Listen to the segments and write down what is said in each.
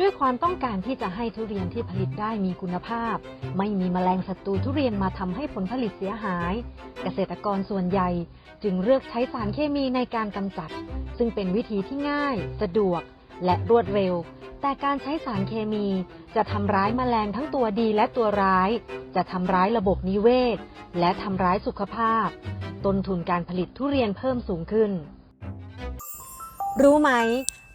ด้วยความต้องการที่จะให้ทุเรียนที่ผลิตได้มีคุณภาพ ไม่มีแมลงศัตรูทุเรียนมาทำให้ผลผลิตเสียหาย เกษตรกรส่วนใหญ่ จึงเลือกใช้สารเคมีในการกำจัด ซึ่งเป็นวิธีที่ง่าย สะดวก และรวดเร็ว แต่การใช้สารเคมีจะทำร้ายแมลงทั้งตัวดีและตัวร้าย จะทำร้ายระบบนิเวศ และทำร้ายสุขภาพ ต้นทุนการผลิตทุเรียนเพิ่มสูงขึ้น รู้ไหม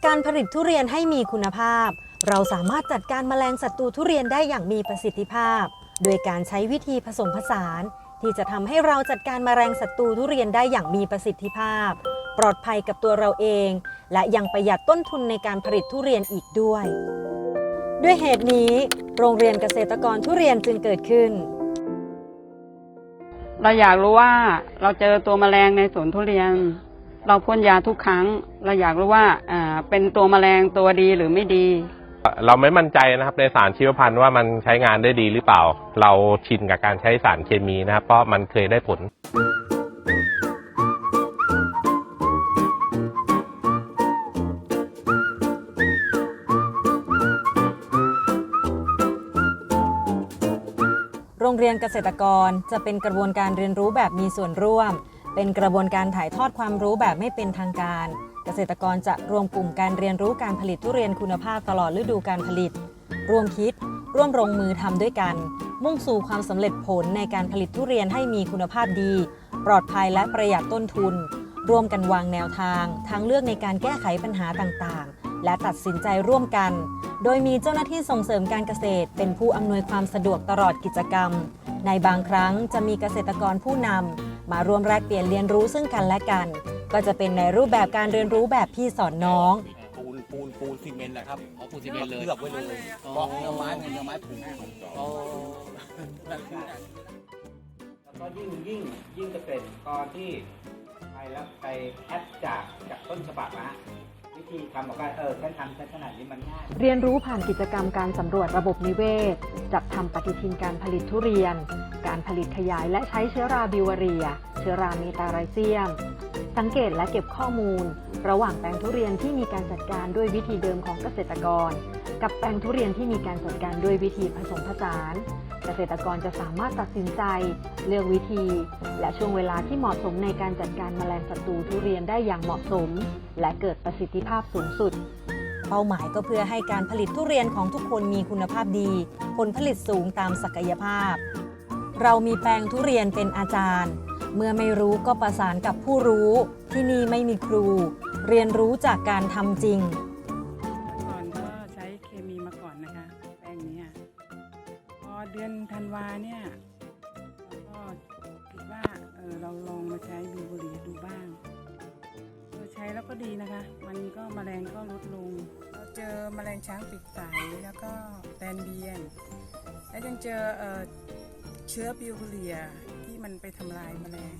การผลิตทุเรียนให้มีคุณภาพ เราสามารถจัดการแมลงศัตรูทุเรียนได้อย่างมีประสิทธิภาพ โดยการใช้วิธีผสมผสาน ที่จะทำให้เราจัดการแมลงศัตรูทุเรียนได้อย่างมีประสิทธิภาพ ปลอดภัยกับตัวเราเอง และยังประหยัดต้นทุนในการผลิตทุเรียนอีกด้วย ด้วยเหตุนี้ โรงเรียนเกษตรกรทุเรียนจึงเกิดขึ้น เราอยากรู้ว่าเราเจอตัวแมลงในสวนทุเรียน เราพ่นยาทุกครั้ง เราอยากรู้ว่าอ่าเป็นตัวแมลงตัวดีหรือไม่ดี เราไม่มั่นใจนะครับในสารชีวพันธุ์ว่ามันใช้งานได้ดีหรือเปล่า เราชินกับการใช้สารเคมีนะครับ เพราะมันเคยได้ผล โรงเรียนเกษตรกรจะเป็นกระบวนการเรียนรู้แบบมีส่วนร่วม เป็นกระบวนการถ่ายทอดความรู้แบบไม่เป็นทางการ เกษตรกรจะรวมกลุ่มการเรียนรู้การผลิตทุเรียนคุณภาพตลอดฤดูการผลิต ร่วมคิด ร่วมลงมือทำด้วยกัน มุ่งสู่ความสำเร็จผลในการผลิตทุเรียนให้มีคุณภาพดี ปลอดภัยและประหยัดต้นทุน ร่วมกันวางแนวทาง ทางเลือกในการแก้ไขปัญหาต่างๆ และตัดสินใจร่วมกัน โดยมีเจ้าหน้าที่ส่งเสริมการเกษตร เป็นผู้อำนวยความสะดวกตลอดกิจกรรม ในบางครั้งจะมีเกษตรกรผู้นำมาร่วมแลกเปลี่ยนเรียนรู้ซึ่งกันและกัน ก็จะเป็นในรูปแบบการเรียนรู้แบบพี่สอนน้อง ปูนปูนปูนซีเมนต์นะครับอ๋อปูนซีเมนต์เลยเลือกไว้เลยเพราะเนื้อไม้เป็นเนื้อไม้ผุอ๋อนั่นคือแล้วก็ยิ่งยิ่งยิ่งเกษตรกรที่ไปแล้วไปแอดจากจากต้นฉบับนะวิธีทำบอกว่าเออฉันทำฉันขนาดนี้มันง่าย เรียนรู้ผ่านกิจกรรมการสำรวจระบบนิเวศ จัดทำปฏิทินการผลิตทุเรียน การผลิตขยายและใช้เชื้อราบิวเรีย เชื้อราเมตาไรเซียม สังเกตและเก็บข้อมูล ระหว่างแปลงทุเรียนที่มีการจัดการด้วยวิธีเดิมของเกษตรกร กับแปลงทุเรียนที่มีการจัดการด้วยวิธีผสมผสาน เกษตรกรจะสามารถตัดสินใจ เลือกวิธี และช่วงเวลาที่เหมาะสมในการจัดการแมลงศัตรูทุเรียนได้อย่างเหมาะสม และเกิดประสิทธิภาพสูงสุด เป้าหมายก็เพื่อให้การผลิตทุเรียนของทุกคนมีคุณภาพดี ผลผลิตสูงตามศักยภาพ เรามีแปลงทุเรียนเป็นอาจารย์ เมื่อไม่รู้ก็ประสานกับผู้รู้ ที่นี่ไม่มีครู เรียนรู้จากการทำจริง ก่อนก็ใช้เคมีมาก่อนนะคะแปลงนี้อะพอเดือนธันวาเนี่ยเราก็คิดว่าเออเราลองมาใช้บิวบุรีดูบ้างเออใช้แล้วก็ดีนะคะ มันก็แมลงก็ลดลง เราเจอแมลงช้างปีกใสแล้วก็แตนเบียน และยังเจอเอ่อเชื้อบิวเรีย มันไปทำลายแมลง